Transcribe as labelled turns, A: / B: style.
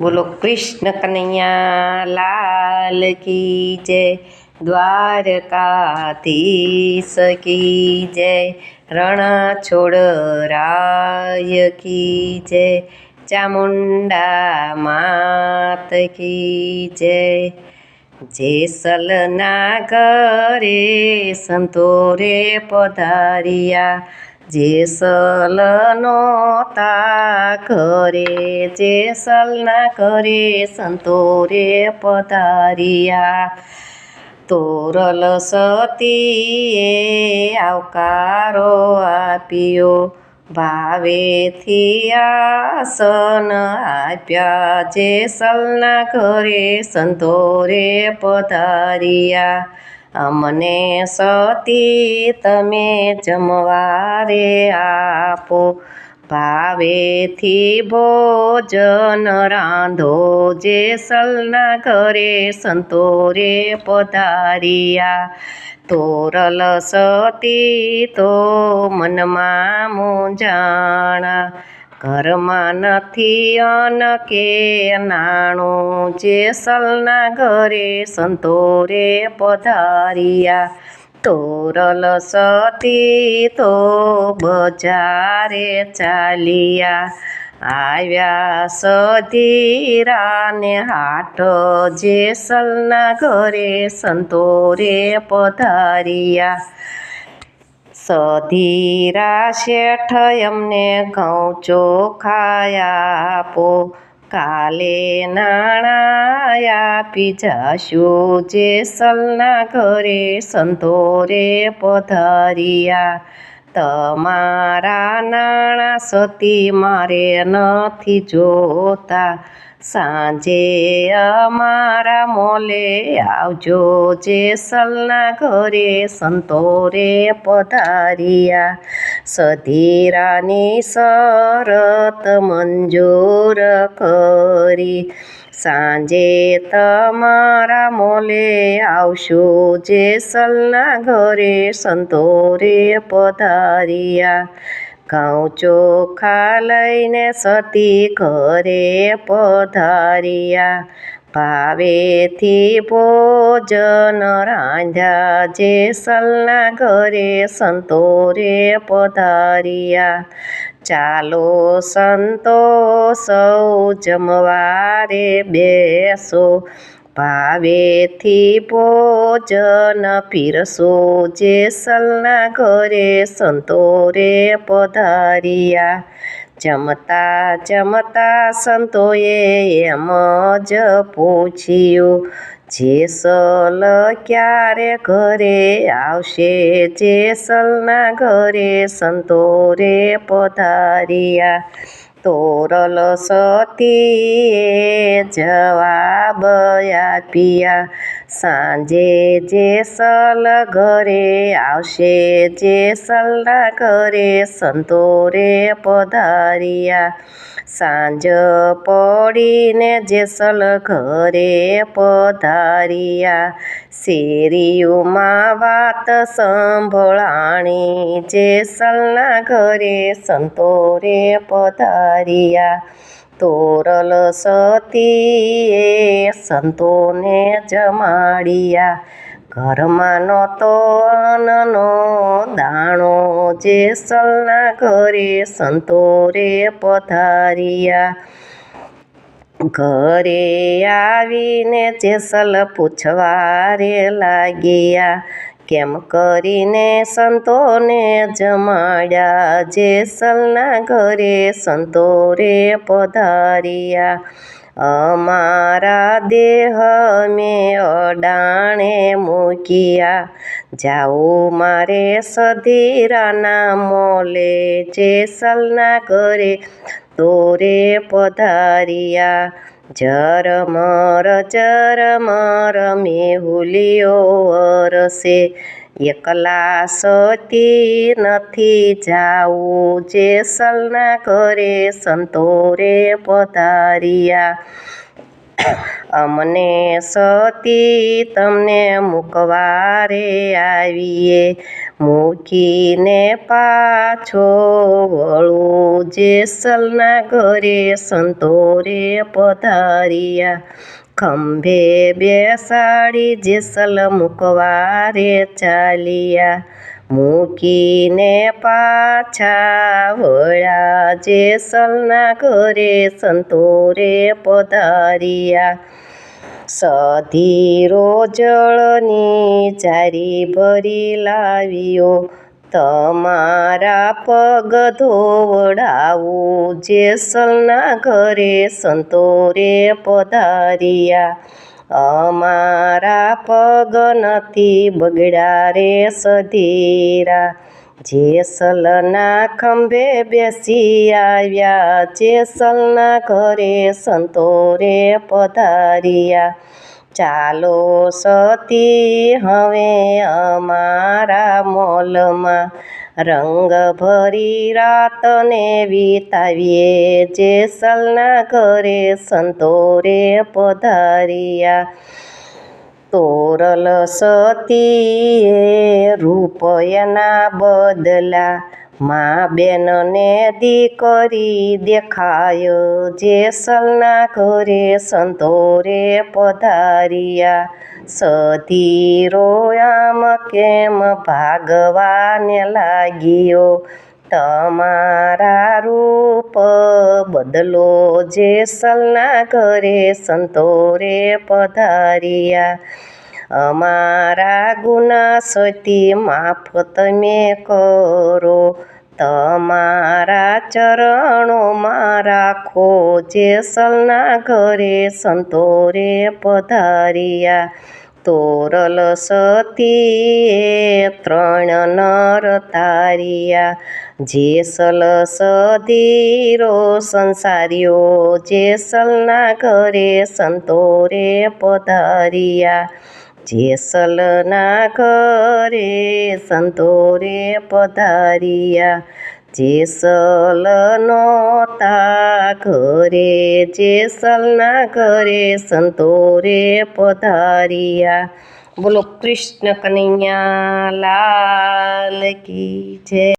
A: બોલો કૃષ્ણ કનૈયા લાલ કી જય, દ્વારકાધીશ કી જય રણ છોડ રાય કી જય, ચામુંડા માત કી જય. જેસલના ઘરે સંતોરે પધાર્યા જેસલનો તા ઘરે જેસલના ઘરે સંતોરે પધાર્યા. તોરલ સતીએ આવકારો આપ્યો, ભાવેથી આસન આપ્યા. જેસલના ઘરે સંતોરે પધાર્યા. અમને સતી તમે જમવારે આપો. ભાવેથી ભોજન રાંધો, જે સલના ઘરે સંતોરે પધારિયા. તોરલ સતી તો મનમાં મૂંઝાણા ઘરમાં નથી અન કે નાણું જેસલના ઘરે સંતોરે પધાર્યા તોરલ સતી તો બજારે ચાલ્યા આવ્યા સધીરાને હાટ જેસલના ઘરે સંતોરે પધાર્યા સધીરા શેઠ એમને ઘઉં ચોખાયા આપો. કાલે નાણાં આપી જાશું. જેસલના ઘરે સંતોરે પધારિયા. તમારા નાણાં સતી મારે નથી જોતા. સાંજે અમારા મોલે આવજો જેસલના ઘરે સંતોરે પધારિયા. સધીરાની શરત મંજૂર કરી. સાંજે તમારા મોલે આવશો જેસલના ઘરે સંતોરે પધાર્યા. ઘઉં ચોખા લઈને સતી ઘરે પધાર્યા. ભાવેથી ભોજન રાંધ્યા, જેસલના ઘરે સંતોરે પધાર્યા. ચાલો સંતો સૌ જમવારે બેસો. ભાવેથી ભોજન પીરસો જેસલના ઘરે સંતોરે પધાર્યા. જમતા જમતા સંતોએ એમ જ પૂછ્યું જેસલ ક્યારે ઘરે આવશે? જેસલના ઘરે સંતોરે પધાર્યા. તોરલ સતીએ જવાબ આપ્યા, સાંજે જેસલ ઘરે આવશે જેસલના ઘરે સંતોરે પધાર્યા. સાંજ પડીને જેસલ ઘરે પધાર્યા. શેરીઓમાં વાત સંભળાણી જેસલના ઘરે સંતોરે પધાર્યા તોરલ સતીએ સંતોને જમાડિયા. ઘરમાં નહોતો અન્નનો દાણો જેસલના ઘરે સંતોરે પધારિયા. ઘરે આવીને જેસલ પૂછવારે લાગ્યા. કેમ કરીને સંતોને જમાડ્યા? જેસલના ઘરે સંતોરે પધાર્યા. અમારા દેહ મેં અડાણે મૂક્યા. જાઉં મારે સધીરાના મોલે જેસલના ઘરે તોરે પધાર્યા. ઝરમર ઝરમર મેહુલિયો વરસે એકલા સતી નથી જાવું જેસલના ઘરે સંતોરે પધાર્યા. અમને સતી તમને મુકવારે આવીએ. મૂકીને પાછો વળું. જેસલના ઘરે સંતોરે પધાર્યા. ખંભે બેસાડી જેસલ મુકવારે ચાલ્યા. મૂકીને પાછા વળ્યા. જેસલના ઘરે સંતોરે પધાર્યા. સધીરો જળની ચારી ભરી લાવ્યો. તમારા પગ ધોવડાવું, જેસલના ઘરે સંતોરે પધાર્યા. અમારા પગ નથી બગડ્યા રે સધીરા. જેસલના ખંભે બેસી આવ્યા જેસલના ઘરે સંતોરે પધાર્યા. ચાલો સતી, હવે અમારા મોલમાં રંગ ભરી રાતને વિતાવીએ. જેસલના ઘરે સંતોરે પધાર્યા. તોરલ સતીએ રૂપયના બદલા મા બેનને દીકરી દેખાય. જેસલના ઘરે સંતોરે પધાર્યા. સતી રોયામ કેમ ભાગવાને લાગ્યો? તમારા રૂપ બદલો જેસલના ઘરે સંતોરે પધારિયા. અમારા ગુના સતી માફ તમે કરો. તમારા ચરણોમાં રાખો જેસલના ઘરે સંતોરે પધાર્યા. તોરલ સતીએ ત્રણ નર તારિયા. જેસલ સધીરો સંસારીઓ જેસલના ઘરે સંતોરે પધારિયા. જેસલના ઘરે સંતોરે પધાર્યા. જેસલનો તા ઘરે જેસલના ઘરે સંતોરે પધારિયા. બોલો કૃષ્ણ કનૈયા લાલ કી જય.